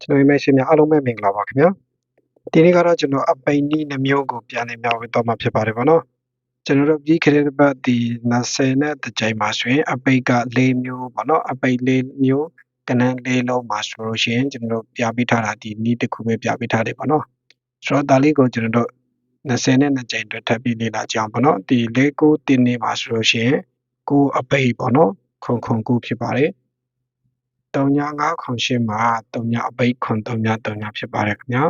ကျွန်တော်မိတ်ဆွေများအားလုံးပဲမင်္ဂလာပါခင်ဗျာဒီနေ့ကတော့ကျွန်တော်အပိန်နီးနှမျိုးကိုပြန်လည်မျှဝေတော့မှာဖြစ်ပါတယ်ဗောနော်ကျွန်တော်တို့ပြီးခရက်ဘတ်ဒီ20နဲ့တကြိမ်မှာဆိုရင်အပိတ်က၄မျိုးဗောနော်အပိတ်၄မျိုးကနန်း၄လုံးမှာဆိုလို့ရှိရင်ကျွန်တော်တို့ပြပေးထားတာဒီနီးတစ်ခုပဲပြပေးထားတယ်ဗောနော်ဆိုတော့ဒါလေးကိုကျွန်တော်တို့20နဲ့2ကြိမ်အတွက်ထပ်ပြီးလေ့လာကြအောင်ဗောနော်ဒီ၄ကိုတင်နေမှာဆိုလို့ရှိရင်ကိုအပိတ်ဗောနော်ခုံခုံကိုဖြစ်ပါတယ် 39ခွန်ရှင်းမှာ39အပိတ်ခွန်39ဖြစ်ပါတယ်ခင်ဗျာ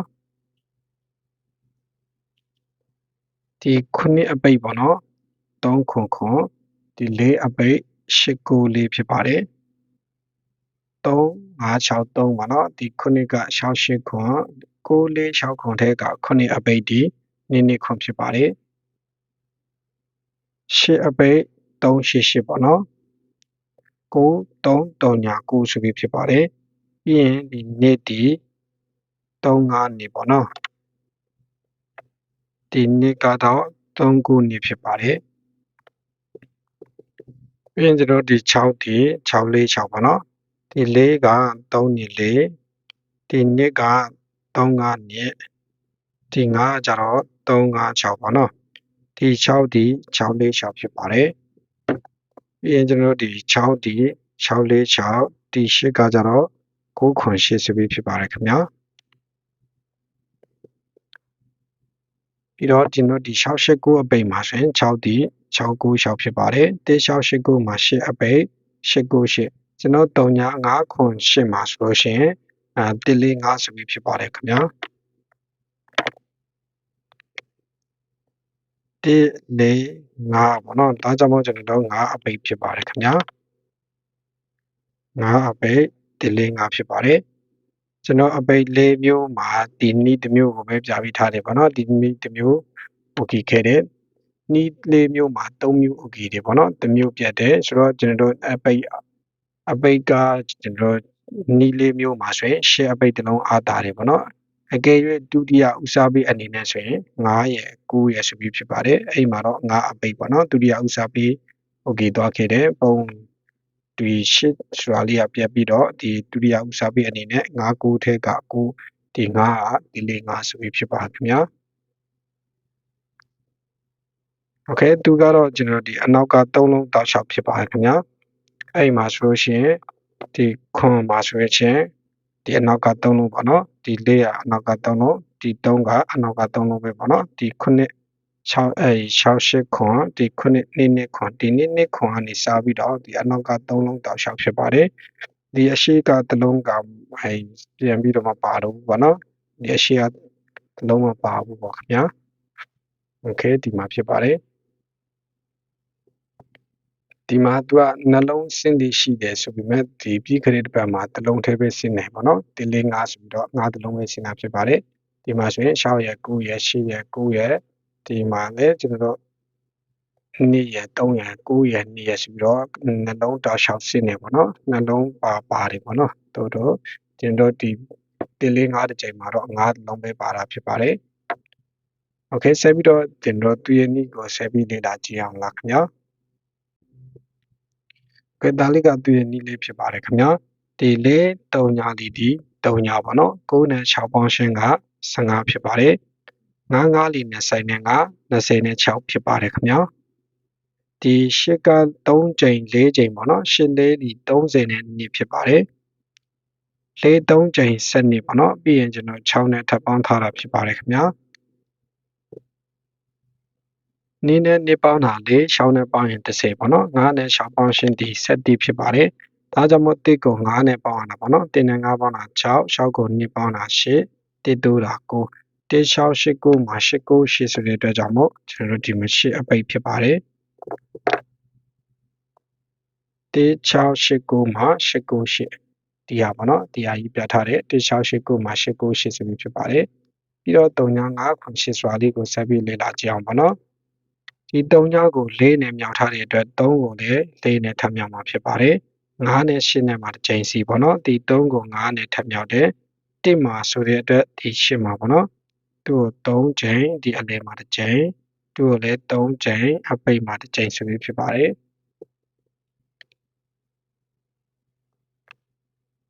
ဒီခုနှစ်အပိတ်ပေါ့နော်3ခွန်ခွန်ဒီ4အပိတ်8ကို4ဖြစ်ပါတယ်3 5 6 3ပါနော်ဒီခုနှစ်က68ခွန်6 4 6ခွန်ထဲကခုနှစ်အပိတ်ဒီနည်းနည်းခွန်ဖြစ်ပါတယ်8အပိတ်3 8 8ပေါ့နော် 9339ဆိုပြီးဖြစ်ပါတယ်ပြီးရင်ဒီနေ့ဒီ35နေပေါ့နော်ဒီနေ့ကတော့3ခုနေဖြစ်ပါတယ်ပြီးရင်ကျွန်တော်ဒီ6ဒီ646ပေါ့နော်ဒီ4က3နေ4ဒီနေ့က35နေဒီ9ကျတော့356ပေါ့နော်ဒီ6ဒီ646ဖြစ်ပါတယ် ပြီးရင်ကျွန်တော်ဒီ6ဒီ646ဒီ8ကကြတော့9ခွန်8ဆိုပြီးဖြစ်ပါတယ်ခင်ဗျာပြီးတော့ကျွန်တော်ဒီ689အပိတ်မှာဆိုရင်6ဒီ696ဖြစ်ပါတယ်1689မှာ8အပိတ်898ကျွန်တော်35ခွန်8မှာဆိုလို့ရှိရင်အဲ145ဆိုပြီးဖြစ်ပါတယ်ခင်ဗျာ 1 4 5ပေါ့နော်ဒါကြောင့်မို့ကျွန်တော်တို့5အပိတ်ဖြစ်ပါတယ်ခင်ဗျာ5အပိတ်1 4 5ဖြစ်ပါတယ်ကျွန်တော်အပိတ်၄မျိုးမှာဒီနီးတစ်မျိုးကိုပဲပြပြီးထားတယ်ပေါ့နော်ဒီနီးတစ်မျိုး okay ခဲ့တယ်နီး၄မျိုးမှာ၃မျိုး okay တယ်ပေါ့နော်တစ်မျိုးပြတ်တယ်ဆိုတော့ကျွန်တော်တို့အပိတ်အပိတ်ကကျွန်တော်နီး၄မျိုးမှာဆိုရင်ရှေ့အပိတ်တစ်လုံးအားတာတယ်ပေါ့နော် အကယ်၍ဒုတိယဥစားပေးအနေနဲ့ဆိုရင်9ရဲ့9ရဲ့ဆိုပြီးဖြစ်ပါတယ်အဲ့မှာတော့9အပိတ်ပေါ့နော်ဒုတိယဥစားပေး okay သွားခဲ့တယ်ပုံဒီရှစ်ဆိုတာလေးကပြတ်ပြီးတော့ဒီဒုတိယဥစားပေးအနေနဲ့9 9ထဲက9ဒီ9ကဒီလေး9ဆိုပြီးဖြစ်ပါခင်ဗျာโอเคသူကတော့ကျွန်တော်ဒီအနောက်က3လုံးတောက်လျှောက်ဖြစ်ပါတယ်ခင်ဗျာအဲ့မှာဆိုလို့ရှိရင်ဒီခွန်မှာဆိုရင်ဒီအနောက်က3လုံးပေါ့နော် ဒီ4ကအနောက်က3လုံးဒီ3ကအနောက်က3လုံးပဲပေါ့နော်ဒီ9 6အဲ68ခွန်ဒီ9နှစ်နှစ်ခွန်ဒီနှစ်နှစ်ခွန်ကနေစပြီးတော့ဒီအနောက်က3လုံးတောက်လျှောက်ဖြစ်ပါတယ်ဒီအရှိက3လုံးကအဲပြန်ပြီးတော့မပါတော့ဘူးပေါ့နော်ဒီအရှိက3လုံးမပါဘူးပေါ့ခင်ဗျာโอเคဒီမှာဖြစ်ပါတယ် ဒီမှာသူကနှလုံးစင်းလေးရှိတယ်ဆိုပေမဲ့ဒီပြီးခရစ်တစ်ပတ်မှာတစ်လုံးထဲပဲစင်းတယ်ပေါ့နော်ဒီလေးငါဆိုပြီးတော့ငါတစ်လုံးပဲစင်းတာဖြစ်ပါတယ်ဒီမှာဆိုရင်6ရက်9ရက်10ရက်9ရက်ဒီမှာလည်းကျွန်တော်တို့2ရက်3ရက်9ရက်2ရက်ဆိုပြီးတော့နှလုံးတောက်လျှောက်စင်းနေပေါ့နော်နှလုံးပါပါတယ်ပေါ့နော်တို့တို့ကျွန်တော်ဒီဒီလေးငါတစ်ချိန်မှာတော့ငါတစ်လုံးပဲပါတာဖြစ်ပါတယ်โอเคဆက်ပြီးတော့ကျွန်တော်သူရဲ့နီးကိုဆက်ပြီးလေ့လာကြည့်အောင်လားခင်ဗျာ ကဲဒါလေးကသူ့ရဲ့နီးလေးဖြစ်ပါတယ်ခင်ဗျာဒီလေတုံညာလီဒီတုံညာပေါ့နော်9နဲ့6ပေါင်းရှင်းက15ဖြစ်ပါတယ်9 9လီနဲ့ဆိုင်နဲ့က20နဲ့6ဖြစ်ပါတယ်ခင်ဗျာဒီရှစ်က3ချိန်4ချိန်ပေါ့နော်ရှစ်လေးဒီ30နဲ့2ဖြစ်ပါတယ်၄3ချိန်7နှစ်ပေါ့နော်ပြီးရင်ကျွန်တော်6နဲ့ထပ်ပေါင်းထားတာဖြစ်ပါတယ်ခင်ဗျာ နင်းနဲ့နှစ်ပေါင်းတာလေရှောင်းနဲ့ပေါင်းရင်30ပေါ့နော်9နဲ့ရှောင်းပေါင်းရှင်ဒီ7တိဖြစ်ပါတယ်ဒါကြောင့်မို့တစ်ကို9နဲ့ပေါင်းရတာပေါ့နော်1နဲ့9ပေါင်းတာ6ရှောက်ကို2ပေါင်းတာ8တစ်တိုးတာ9တစ်ရှောက်8ကိုမှာ8ကို8ဆိုတဲ့အတွက်ကြောင့်မို့ကျွန်တော်တို့ဒီမှာ8အပိတ်ဖြစ်ပါတယ်တစ်6 8ကိုမှာ8ကို8ဒီဟာပေါ့နော်ဒီဟာကြီးပြထားတဲ့တစ်6 8ကိုမှာ8ကို8ဆိုပြီးဖြစ်ပါတယ်ပြီးတော့3 9 9 8ဆိုတာလေးကိုဆက်ပြီးလေ့လာကြည့်အောင်ပေါ့နော် ဒီ3ညကို4နဲ့မြောက်ထားတဲ့အတွက်3ကိုလည်း4နဲ့ထပ်မြောက်မှာဖြစ်ပါတယ်9နဲ့8နဲ့မှာတစ်ချိန်စီပေါ့နော်ဒီ3ကို9နဲ့ထပ်မြောက်တယ်1မှာဆိုတဲ့အတွက်ဒီ8မှာပေါ့နော်သူ့ကို3ချိန်ဒီအလယ်မှာတစ်ချိန်သူ့ကိုလည်း3ချိန်အပိတ်မှာတစ်ချိန်ဆိုပြီးဖြစ်ပါတယ်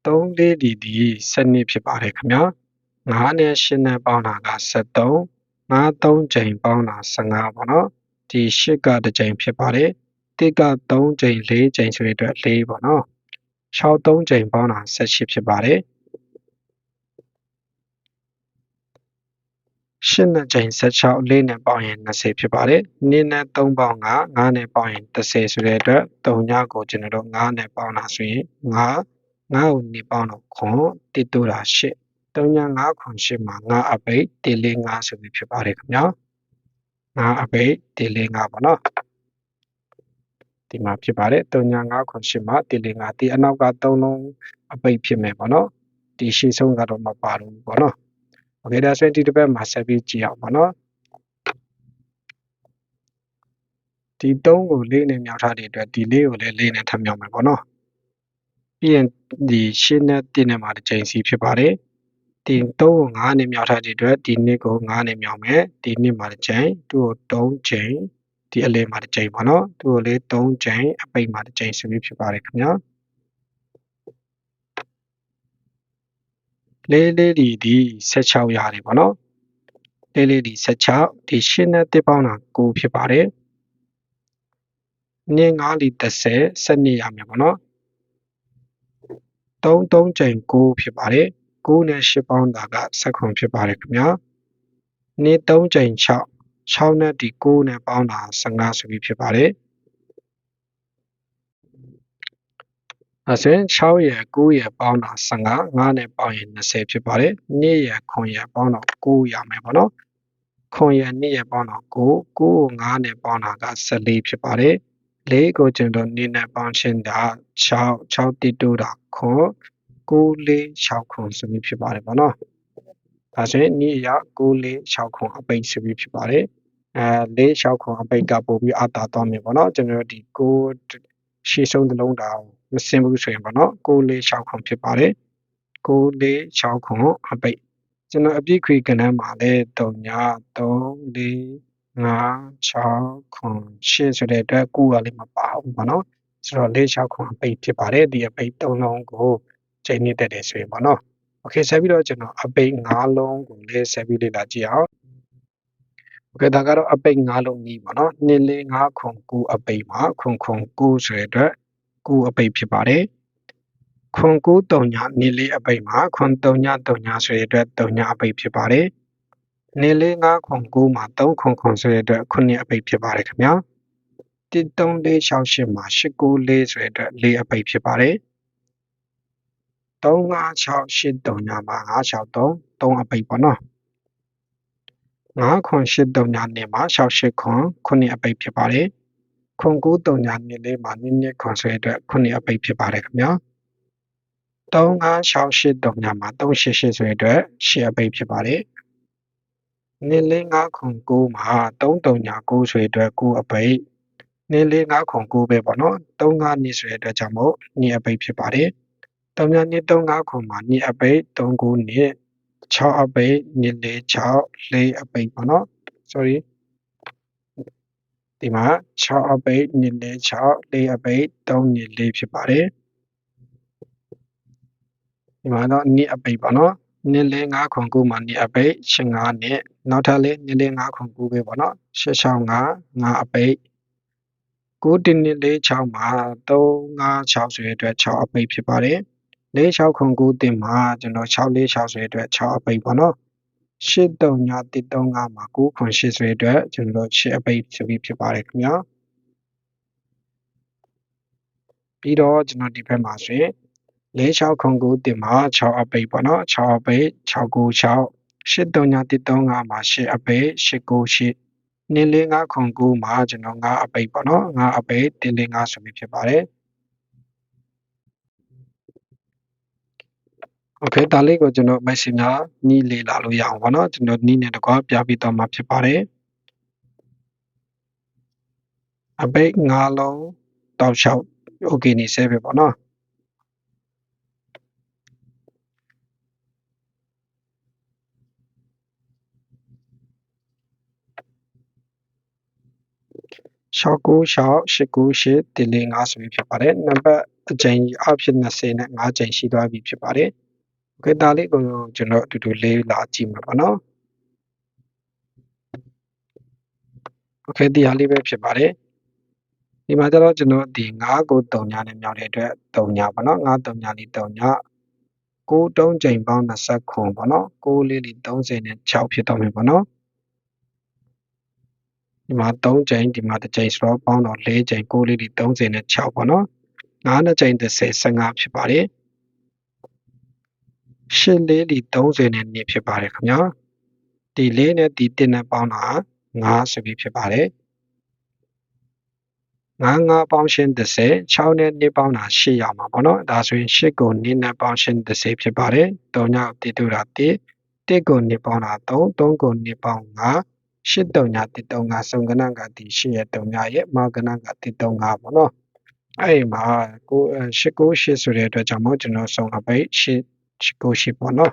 3လေးဒီဒီ12ဖြစ်ပါတယ်ခင်ဗျာ9နဲ့8နဲ့ပေါင်းတာက73 9 3ချိန်ပေါင်းတာ15ပေါ့နော် ဒီ8ကတစ်ချိန်ဖြစ်ပါတယ်1က3ချိန်4ချိန်ဆိုတဲ့အတွက်4ပေါ့နော်6 3ချိန်ပေါင်းတာ18ဖြစ်ပါတယ်8နဲ့ချိန်16လေးနဲ့ပေါင်းရင်20ဖြစ်ပါတယ်2နဲ့3ပေါင်းက9နဲ့ပေါင်းရင်30ဆိုတဲ့အတွက်3ညကိုကျွန်တော်တို့9နဲ့ပေါင်းတာဆိုရင်9 9ကို2ပေါင်းတော့ခွန်တစ်တူတာ8 3ည9ခွန်8မှာ9အပိတ်1 4 5ဆိုပြီးဖြစ်ပါတယ်ခင်ဗျာ 9အပိတ်1 4 5ပေါ့နော်ဒီမှာဖြစ်ပါတယ်3ည9ခွန်8မှာ1 4 5ဒီအနောက်က3လုံးအပိတ်ဖြစ်မယ်ပေါ့နော်ဒီရှေ့ဆုံးကတော့မပါဘူးပေါ့နော်โอเคဒါဆိုရင်ဒီတစ်ပတ်မှာဆက်ပြီးကြည့်အောင်ပေါ့နော်ဒီ3ကို4နဲ့မြောက်ထားတဲ့အတွက်ဒီ4ကိုလည်း4နဲ့ထပ်မြောက်မယ်ပေါ့နော်ပြီးရင်ဒီရှင်းနဲ့တင်းနဲ့မှာတစ်ချိန်စီဖြစ်ပါတယ် ဒီ3ကို9နဲ့မြောက်ထားတဲ့အတွက်ဒီ2ကို9နဲ့မြောက်မယ်ဒီ2မှာတစ်ချိန်သူ့ကို3ချိန်ဒီအလဲမှာတစ်ချိန်ပေါ့နော်သူ့ကိုလေ3ချိန်အပိတ်မှာတစ်ချိန်ဆိုပြီးဖြစ်ပါတယ်ခင်ဗျာလေးလေးဒီဒီ16ရတယ်ပေါ့နော်လေးလေးဒီ16ဒီရှင်းနဲ့တစ်ပေါင်းတာ9ဖြစ်ပါတယ်နင်း9လီ30စနစ်ရမယ်ပေါ့နော်3 3ချိန်9ဖြစ်ပါတယ် 9နဲ့10ပေါင်းတာက19ဖြစ်ပါတယ်ခင်ဗျာနေ့3ချိန်6 6နဲ့ဒီ9နဲ့ပေါင်းတာ15ဆိုပြီးဖြစ်ပါတယ်အဲဆိုရင်6ရယ်9ရယ်ပေါင်းတာ15 9နဲ့ပေါင်းရင်20ဖြစ်ပါတယ်နေ့ရယ်9ရယ်ပေါင်းတော့9ရမယ်ပေါ့နော်9ရယ်နေ့ရယ်ပေါင်းတော့9 9ကို9နဲ့ပေါင်းတာက14ဖြစ်ပါတယ်၄ကိုကျွန်တော်နေ့နဲ့ပေါင်းချင်းတာ6 6တိတိုးတာခွန်9 4 6ခွန်ဆိုပြီးဖြစ်ပါတယ်ပေါ့နော်ဒါဆိုရင်နေ့ရ9 4 6ခွန်အပိတ်ဆိုပြီးဖြစ်ပါတယ်အဲ4 6ခွန်အပိတ်ကပို့ပြီးအတာသွားမယ်ပေါ့နော်ကျွန်တော်ဒီ9ရှေ့ဆုံးတစ်လုံးတောင်မစင်ဘူးဆိုရင်ပေါ့နော်6 4 6ခွန်ဖြစ်ပါတယ်6 4 6ခွန်အပိတ်ကျွန်တော်အပြည့်ခွေကဏ္ဍမှာလည်း3ည3 4 5 6ခွန်8ဆိုတဲ့အတွက်9ကလည်းမပါဘူးပေါ့နော်ဆိုတော့4 6ခွန်အပိတ်ဖြစ်ပါတယ်ဒီအပိတ်3လုံးကို ချိန်မြင့်တက်တယ်ဆိုရင်ပေါ့နော်။ Okay ဆက်ပြီးတော့ကျွန်တော်အပိတ်၅လုံးကိုလည်းဆက်ပြီးလေ့လာကြည့်အောင်။ Okay ဒါကတော့အပိတ်၅လုံးနီးပေါ့နော်။2 4 5ခွန်9အပိတ်မှာခွန်ခွန်9ဆိုတဲ့အတွက်9အပိတ်ဖြစ်ပါတယ်။ခွန်9တုံညာ2 4အပိတ်မှာခွန်တုံညာတုံညာဆိုတဲ့အတွက်တုံညာအပိတ်ဖြစ်ပါတယ်။နေလေး9ခွန်9မှာ3ခွန်ခွန်ဆိုတဲ့အတွက်9အပိတ်ဖြစ်ပါတယ်ခင်ဗျာ1 3 4 6 8မှာ8 9 4ဆိုတဲ့အတွက်4အပိတ်ဖြစ်ပါတယ် 35683ညမှာ963 3အပိတ်ပေါ့နော်9ခွန်83ညနေမှာ68ခွန်9အပိတ်ဖြစ်ပါတယ်ခွန်93ညနေလေးမှာနည်းနည်းခွန်ဆိုတဲ့အတွက်9အပိတ်ဖြစ်ပါတယ်ခင်ဗျာ3568ညမှာ388ဆိုတဲ့အတွက်10အပိတ်ဖြစ်ပါတယ်နင်းလေး9ခွန်9မှာ3တုံညာ9ဆိုတဲ့အတွက်9အပိတ်နင်းလေး9ခွန်9ပဲပေါ့နော်3 9နှစ်ဆိုတဲ့အတွက်ကြောင့်မို့2အပိတ်ဖြစ်ပါတယ် 3ညနှစ်3 9ခွန်မှာ2အပိတ်3 9နှစ်6အပိတ်2 4 6 4အပိတ်ပေါ့နော် sorry ဒီမှာ6အပိတ်2 4 6 4အပိတ်3 4ဖြစ်ပါတယ်ဒီမှာတော့2အပိတ်ပေါ့နော်နှစ်လေး9ခွန်9မှာနှစ်အပိတ်85နှစ်နောက်ထပ်လေးနှစ်လေး9ခွန်9ပဲပေါ့နော်665 9အပိတ်9တင်းနှစ်လေး6မှာ356ဆိုတဲ့အတွက်6အပိတ်ဖြစ်ပါတယ် 46ခွန်9တင်မှာကျွန်တော်646ဆိုတဲ့အတွက်6အပိတ်ပေါ့နော်83ည135မှာ9ခွန်8ဆိုတဲ့အတွက်ကျွန်တော်8အပိတ်ဆိုပြီးဖြစ်ပါတယ်ခင်ဗျာပြီးတော့ကျွန်တော်ဒီဘက်မှာဆိုရင်46ခု9တင်မှာ6အပိတ်ပေါ့နော်6အပိတ်696 8335မှာ8အပိတ်898နင်းလေး9ခု9မှာကျွန်တော်9အပိတ်ပေါ့နော်9အပိတ်တင်းလေး9ဆိုပြီးဖြစ်ပါတယ် โอเคဒါလေးကိုကျွန်တော် messenger နီးလေးလာလို့ရအောင်ပေါ့နော်ကျွန်တော်နီးနဲ့တကွာပြပြီးတော့မှဖြစ်ပါတယ်အပိတ်9လုံးတောက်လျှောက် okay နေဆဲပဲပေါ့နော် 696898148တင်လေး5ဆိုပြီးဖြစ်ပါတယ်နံပါတ်အကြိမ်အဖြစ်20နဲ့5ကြိမ်ရှိသွားပြီဖြစ်ပါတယ် โอเคဒါလေးကိုကျွန်တော်အတူတူလေးလာကြည့်မှာပါနော်โอเคဒီဟာလေးပဲဖြစ်ပါတယ်ဒီမှာကျတော့ကျွန်တော်ဒီ9ကို3ညာနဲ့မြောက်တဲ့အတွက်3ညာပါနော်9 3ညာလေး3ညာ6 3ချိန်ပေါင်း20ခွန်ပေါ့နော်6လေးလေး30နဲ့6ဖြစ်တော့မယ်ပေါ့နော်ဒီမှာ3ချိန်ဒီမှာတစ်ချိန်ဆိုတော့ပေါင်းတော့4ချိန်6လေးလေး30နဲ့6ပေါ့နော်9နှစ်ချိန်30 15ဖြစ်ပါတယ် 8လေးလေး30နဲ့2ဖြစ်ပါတယ်ခင်ဗျာဒီ4နဲ့ဒီ1နဲ့ပေါင်းတာ9ဆိုပြီးဖြစ်ပါတယ်9 9ပေါင်းရှင်း30 6နဲ့2ပေါင်းတာ8ရမှာပေါ့နော်ဒါဆိုရင်8ကို2နဲ့ပေါင်းရှင်း30ဖြစ်ပါတယ်3ညတည်တူတာ1 1ကို2ပေါင်းတာ3 3ကို2ပေါင်း5 8တုံညာ1တုံ5စုံကဏ္ဍကဒီ8ရဲ့တုံညာရဲ့မကဏ္ဍက1တုံ5ပေါ့နော်အဲ့မှာကို8ကို8ဆိုတဲ့အတွက်ကြောင့်မို့ကျွန်တော်စုံအပိတ်8 8ကို8ပေါ့နော်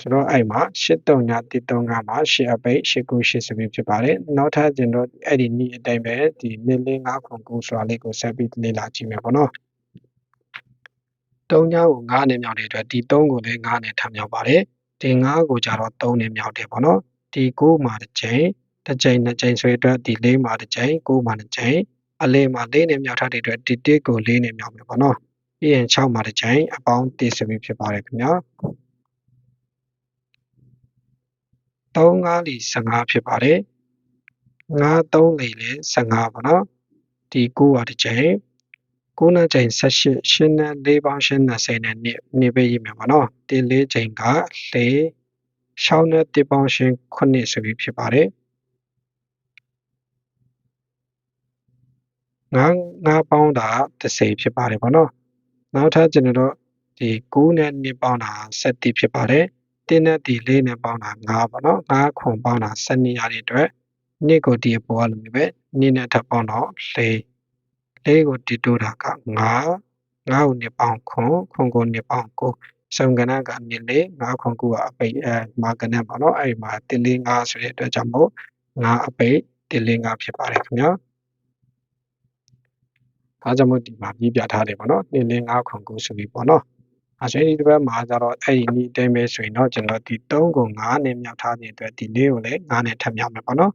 ဆိုတော့အဲ့မှာ8တုံညာ1တုံ5မှာ8အပိတ်8ကို8ဆိုပြီးဖြစ်ပါတယ်နောက်ထပ်ကျွန်တော်အဲ့ဒီနေ့အတိုင်းပဲဒီနေ့လေး5ခု9ဆိုတာလေးကိုဆက်ပြီးလေ့လာကြည့်မယ်ပေါ့နော်3ညကို9နဲ့မြောက်တဲ့အတွက်ဒီ3ကိုလည်း9နဲ့ထပ်မြောက်ပါတယ်ဒီ9ကိုကြတော့3နဲ့မြောက်တယ်ပေါ့နော်ဒီ9မှာတစ်ချိန်တစ်ချိန်နှစ်ချိန်ဆိုရတဲ့ဒီ4မှာတစ်ချိန်9မှာတစ်ချိန်အလဲမှာ4နဲ့မြောက်ထားတဲ့အတွက်ဒီ1ကို4နဲ့မြောက်မယ်ပေါ့နော် ပြီးရင်6မှာတစ်ချိန်အပေါင်း1ဆိုပြီးဖြစ်ပါတယ်ခင်ဗျာ3 5လီ15ဖြစ်ပါတယ်5 3လီလည်း15ပေါ့နော်ဒီ9ပါတစ်ချိန်9နဲ့ချိန်18ရှင်းနဲ့4ပေါင်းရှင်း20နဲ့နှစ်နှစ်ပဲရေးမယ်ပေါ့နော်ဒီ4ချိန်က4 6နဲ့1ပေါင်းရှင်း9ဆိုပြီးဖြစ်ပါတယ်ငါးငါးပေါင်းတာ30ဖြစ်ပါတယ်ပေါ့နော် နောက်ထပ်ကျွန်တော်တို့ဒီ9နဲ့2ပေါင်းတာ7ဖြစ်ပါတယ်တင်းနဲ့ဒီ4နဲ့ပေါင်းတာ9ပေါ့နော်9ခွန်ပေါင်းတာ7ရတဲ့အတွက်နှစ်ကိုဒီအပေါ်ကလိုမျိုးပဲနှစ်နဲ့ထပ်ပေါင်းတော့4 4ကိုတီတိုးတာက9 9ကိုနှစ်ပေါင်းခွန်ခွန်ကိုနှစ်ပေါင်း9စုံကဏ္ဍကနှစ်လေး9ခွန်9ကအပိတ်အဲမာကဏ္ဍပေါ့နော်အဲ့မှာတင်းလေး9ဆိုတဲ့အတွက်ကြောင့်မို့9အပိတ်တင်းလေး9ဖြစ်ပါတယ်ခင်ဗျာ ဒါကြောင့်မို့ဒီမှာပြပြထားတယ်ပေါ့နော်တင်းလေး9ခွန်9ဆိုပြီးပေါ့နော်အဆွေဒီတစ်ပတ်မှာကျတော့အဲ့ဒီနီးအတိုင်းပဲဆိုရင်တော့ကျွန်တော်ဒီ3ကို9နဲ့မြောက်ထားတဲ့အတွက်ဒီ4ကိုလည်း9နဲ့ထပ်မြောက်မယ်ပေါ့နော်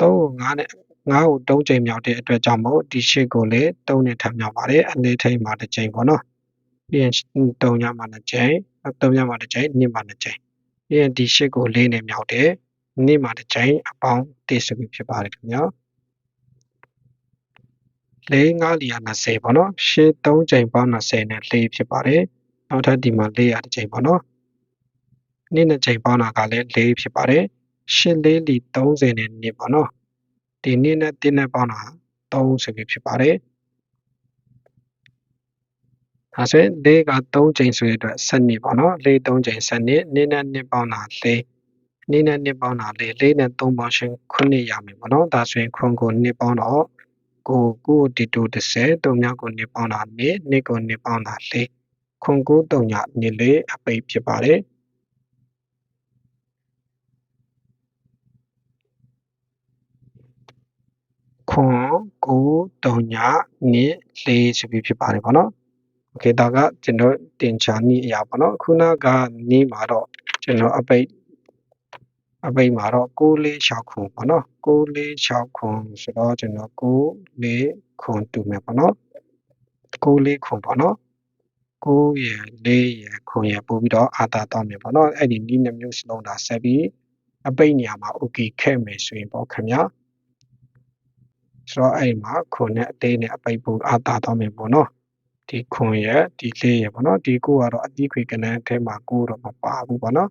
3ကို9နဲ့9ကို3ချိန်မြောက်တဲ့အတွက်ကြောင့်မို့ဒီ8ကိုလည်း3နဲ့ထပ်မြောက်ပါတယ်အလေးထိန်မှာတစ်ချိန်ပေါ့နော်ပြီးရင်3ညမှာတစ်ချိန်3ညမှာတစ်ချိန်2မှာတစ်ချိန်ပြီးရင်ဒီ8ကို4နဲ့မြောက်တယ်2မှာတစ်ချိန်အပေါင်း1ဆိုပြီးဖြစ်ပါတယ်ခင်ဗျာ ၄၅လီယာ20ပေါ့နော်ရှေ့3ချိန်ပေါင်း20နဲ့၄ဖြစ်ပါတယ်နောက်ထပ်ဒီမှာ400တစ်ချိန်ပေါ့နော်နေ့နှစ်ချိန်ပေါင်းတာကလည်း4ဖြစ်ပါတယ်ရှစ်လေးလီ30နဲ့နှစ်ပေါ့နော်ဒီနေ့နဲ့တင်းနဲ့ပေါင်းတာ3ဆိုပြီးဖြစ်ပါတယ်ဒါဆိုရင်၄က3ချိန်ဆိုရတဲ့7နှစ်ပေါ့နော်၄3ချိန်7နှစ်နေ့နဲ့နှစ်ပေါင်းတာ၄နေ့နဲ့နှစ်ပေါင်းတာ၄၄နဲ့3ပေါင်းရှင်9ရမယ်ပေါ့နော်ဒါဆိုရင်ခွန်ကိုနှစ်ပေါင်းတော့ ကိုကိုတီတို30တုံညကိုနှစ်ပေါင်းတာနှစ်နှစ်ကိုနှစ်ပေါင်းတာ၄ခွန်ကိုတုံညနှစ်လေးအပိတ်ဖြစ်ပါတယ်ခွန်ကိုတုံညနှစ်လေးဆိုပြီးဖြစ်ပါတယ်ပေါ့နော်โอเคဒါကကျွန်တော်တင်ချာနည်းအရာပေါ့နော်ခုနကနီးမှာတော့ကျွန်တော်အပိတ် အပိတ်မှာတော့6လေး6ခွန်ပေါ့နော်6လေး6ခွန်ဆိုတော့ကျွန်တော်6လေးခွန်တူမယ်ပေါ့နော်6လေးခွန်ပေါ့နော်9ရယ်4ရယ်ခွန်ရယ်ပို့ပြီးတော့အာတာတော့မယ်ပေါ့နော်အဲ့ဒီနီးနှမျိုးစလုံးဒါဆက်ပြီးအပိတ်နေရာမှာ okay ခဲ့မယ်ဆိုရင်ပေါ့ခင်ဗျာဆိုတော့အဲ့မှာခွန်နဲ့အသေးနဲ့အပိတ်ပို့အာတာတော့မယ်ပေါ့နော်ဒီခွန်ရယ်ဒီလေးရယ်ပေါ့နော်ဒီကိုကတော့အတိခွေကနန်းထဲမှာကိုတော့မပါဘူးပေါ့နော်